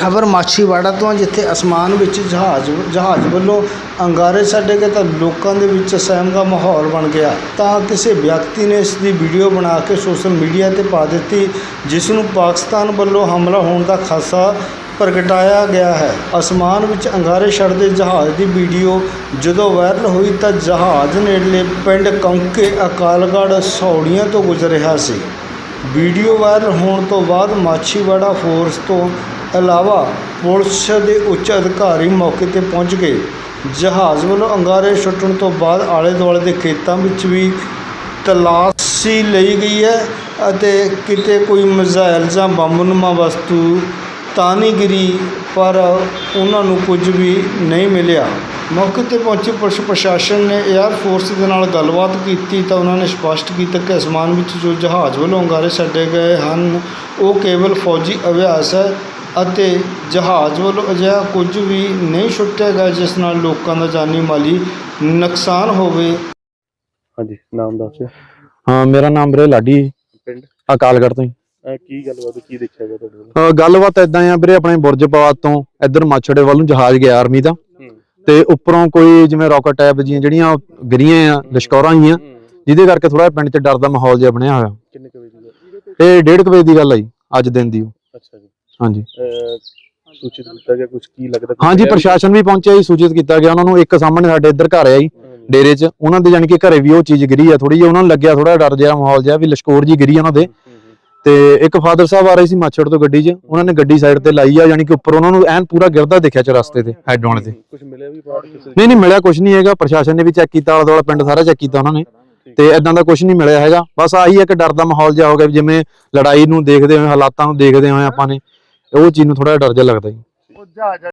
ਖਬਰ ਮਾਛੀਵਾੜਾ ਤੋਂ ਜਿੱਥੇ ਅਸਮਾਨ ਵਿੱਚ ਜਹਾਜ਼ ਜਹਾਜ਼ ਵੱਲੋਂ ਅੰਗਾਰੇ ਛੱਡੇ ਗਏ ਤਾਂ ਲੋਕਾਂ ਦੇ ਵਿੱਚ ਸਹਿਮ ਦਾ ਮਾਹੌਲ ਬਣ ਗਿਆ। ਤਾਂ ਕਿਸੇ ਵਿਅਕਤੀ ਨੇ ਇਸ ਦੀ ਵੀਡੀਓ ਬਣਾ ਕੇ ਸੋਸ਼ਲ ਮੀਡੀਆ ਤੇ ਪਾ ਦਿੱਤੀ, ਜਿਸ ਨੂੰ ਪਾਕਿਸਤਾਨ ਵੱਲੋਂ ਹਮਲਾ ਹੋਣ ਦਾ ਖਾਸਾ ਪ੍ਰਗਟਾਇਆ ਗਿਆ ਹੈ। ਅਸਮਾਨ ਵਿੱਚ ਅੰਗਾਰੇ ਛੱਡਦੇ ਜਹਾਜ਼ ਦੀ ਵੀਡੀਓ ਜਦੋਂ ਵਾਇਰਲ ਹੋਈ ਤਾਂ ਜਹਾਜ਼ ਨੇੜਲੇ ਪਿੰਡ ਕੰਕੇ ਅਕਾਲਗੜ੍ਹ ਸੌੜੀਆਂ ਤੋਂ ਗੁਜ਼ਰ ਰਿਹਾ ਸੀ। ਵੀਡੀਓ ਵਾਇਰਲ ਹੋਣ ਤੋਂ ਬਾਅਦ ਮਾਛੀਵਾੜਾ ਫੋਰਸ ਤੋਂ ਇਲਾਵਾ ਪੁਲਿਸ ਦੇ ਉੱਚ ਅਧਿਕਾਰੀ ਮੌਕੇ ਤੇ ਪਹੁੰਚ ਗਏ। ਜਹਾਜ਼ ਵੱਲੋਂ ਅੰਗਾਰੇ ਛੁੱਟਣ ਤੋਂ ਬਾਅਦ ਆਲੇ ਦੁਆਲੇ ਦੇ ਖੇਤਾਂ ਵਿੱਚ ਵੀ ਤਲਾਸ਼ੀ ਲਈ ਗਈ ਹੈ ਅਤੇ ਕਿਤੇ ਕੋਈ ਮਿਜ਼ਾਈਲ ਜਾਂ ਬੰਬਨੁਮਾ ਵਸਤੂ ਤਾਂ ਨਹੀਂ ਗਿਰੀ, ਪਰ ਉਹਨਾਂ ਨੂੰ ਕੁਝ ਵੀ ਨਹੀਂ ਮਿਲਿਆ। ਮੌਕੇ ਤੇ ਪਹੁੰਚੇ ਪੁਲਿਸ ਪ੍ਰਸ਼ਾਸਨ ਨੇ 에ਅਰ ਫੋਰਸ ਦੇ ਨਾਲ ਗੱਲਬਾਤ ਕੀਤੀ ਤਾਂ ਉਹਨਾਂ ਨੇ ਸਪਸ਼ਟ ਕੀਤਾ ਕਿ ਅਸਮਾਨ ਵਿੱਚ ਜੋ ਜਹਾਜ਼ ਵੱਲੋਂ ਅੰਗਾਰੇ ਛੱਡੇ ਗਏ ਹਨ, ਉਹ ਕੇਵਲ ਫੌਜੀ ਅਭਿਆਸ ਹੈ। ਅਤੇ ਜਹਾਜ਼ ਵੱਲੋਂ ਅਜਿਹਾ ਕੁਝ ਵੀ ਨਹੀਂ ਛੁੱਟਿਆ ਗਿਆ ਜਿਸ ਨਾਲ ਲੋਕਾਂ ਦਾ ਜਾਨੀ ਮਾਲੀ ਨੁਕਸਾਨ ਹੋਵੇ। ਹਾਂਜੀ ਨਾਮ ਦੱਸਿਓ ਹਾਂ ਮੇਰਾ ਨਾਮ ਵੀਰੇ ਲਾਡੀ ਪਿੰਡ? ਅਕਾਲਗੜ੍ਹ ਤੋਂ ਹੀ। ਅਹ ਕੀ ਗੱਲਬਾਤ ਕੀ ਦੇਖਿਆ ਗਿਆ ਤੁਹਾਡੇ ਵੱਲੋਂ? ਅਹ ਗੱਲਬਾਤ ਇਦਾਂ ਆ ਵੀਰੇ ਆਪਣੇ ਬੁਰਜਪਾਤ ਤੋਂ ਇੱਧਰ ਮਾਛੜੇ ਵੱਲ ਨੂੰ ਜਹਾਜ਼ ਗਿਆ ਆਰਮੀ ਦਾ। ਤੇ ਉੱਪਰੋਂ ਕੋਈ ਜਿਵੇਂ ਰਾਕਟ ਟੈਬ ਜੀਆਂ ਜਿਹੜੀਆਂ ਗਿਰੀਆਂ ਆ ਲਸ਼ਕੌਰਾਂ ਹੀ। ਆ ਜਿਹਦੇ ਕਰਕੇ ਥੋੜਾ ਪਿੰਡ 'ਚ ਡਰ ਦਾ ਮਾਹੌਲ ਜਿਹਾ ਬਣਿਆ ਹੋਇਆ। ਕਿੰਨੇ ਕੁ ਵਜੇ ਦੀ ਗੱਲ? ਇਹ ਡੇਢ ਕੁ ਵਜੇ ਦੀ ਗੱਲ ਆ ਜੀ ਅੱਜ ਦਿਨ ਦੀ ਉਹ। ਅੱਛਾ ਜੀ। ਹਾਂਜੀ। ਸੂਚਿਤ ਕੀਤਾ ਗਿਆ ਕੁਝ ਕੀ ਲੱਗਦਾ? ਹਾਂਜੀ? ਪ੍ਰਸ਼ਾਸਨ ਵੀ ਪਹੁੰਚਿਆ ਜੀ ਸੂਚਿਤ ਕੀਤਾ ਗਿਆ। ਉਹਨਾਂ ਨੂੰ ਇੱਕ ਸਾਹਮਣੇ ਸਾਡੇ ਇੱਧਰ ਘਰ ਆ ਜੀ। ਡੇਰੇ 'ਚ। ਉਹਨਾਂ ਦੇ ਕਿ ਘਰੇ ਵੀ ਉਹ ਚੀਜ਼ ਗਿਰੀ ਆ ਥੋੜੀ ਜਿਹੀ। ਉਹਨਾਂ ਨੂੰ ਲੱਗਿਆ ਥੋੜਾ ਡਰ ਜਿਹਾ ਮਾਹੌਲ ਜਿਹਾ ਵੀ ਲਸ਼ਕੋਰ ਜੀ ਗਿਰੀ ਉਹਨਾਂ ਦੇ। ਤੇ ਇੱਕ ਫਾਦਰ ਸਾਹਿਬ ਆ ਰਹੇ ਸੀ ਮਾਛੜ ਤੋਂ ਗੱਡੀ 'ਚ। ਉਹਨਾਂ ਨੇ ਗੱਡੀ ਸਾਈਡ ਤੇ ਲਾਈ ਆ ਯਾਨੀ ਕਿ ਉੱਪਰ ਉਹਨਾਂ ਨੂੰ ਐਨ ਪੂਰਾ ਗਿਰਦਾ ਦੇਖਿਆ ਚ ਰਸਤੇ ਤੇ ਹੈਡ ਵਾਲੇ ਤੇ। ਕੁਛ ਮਿਲਿਆ ਵੀ ਬਾਹਰ ਕਿਸੇ ਨਹੀਂ ਨਹੀਂ ਮਿਲਿਆ ਕੁਝ ਨਹੀਂ ਹੈਗਾ। ਪ੍ਰਸ਼ਾਸਨ ਨੇ ਵੀ ਚੈੱਕ ਕੀਤਾ ਆਲਾ ਦੁਆਲਾ ਪਿੰਡ ਸਾਰਾ ਚੈੱਕ ਕੀਤਾ ਉਹਨਾਂ ਨੇ। ਤੇ ਇਦਾਂ ਦਾ ਕੁਝ ਨਹੀਂ ਮਿਲਿਆ ਹੈਗਾ। ਬਸ ਆਹੀ ਇੱਕ ਡਰ ਦਾ ਮਾਹੌਲ ਜਿਹਾ ਹੋ ਗਿਆ ਜਿਵੇਂ ਲੜਾਈ ਨੂੰ ਦੇਖਦੇ ਹੋਏ ਹਾਲਾਤਾਂ ਨੂੰ ਦੇਖਦੇ ਹੋਏ ਆਪਾਂ ਨੇ ਉਹ ਚੀਜ਼ ਨੂੰ ਥੋੜਾ ਡਰ ਜਿਹਾ ਲੱਗਦਾ ਜੀ।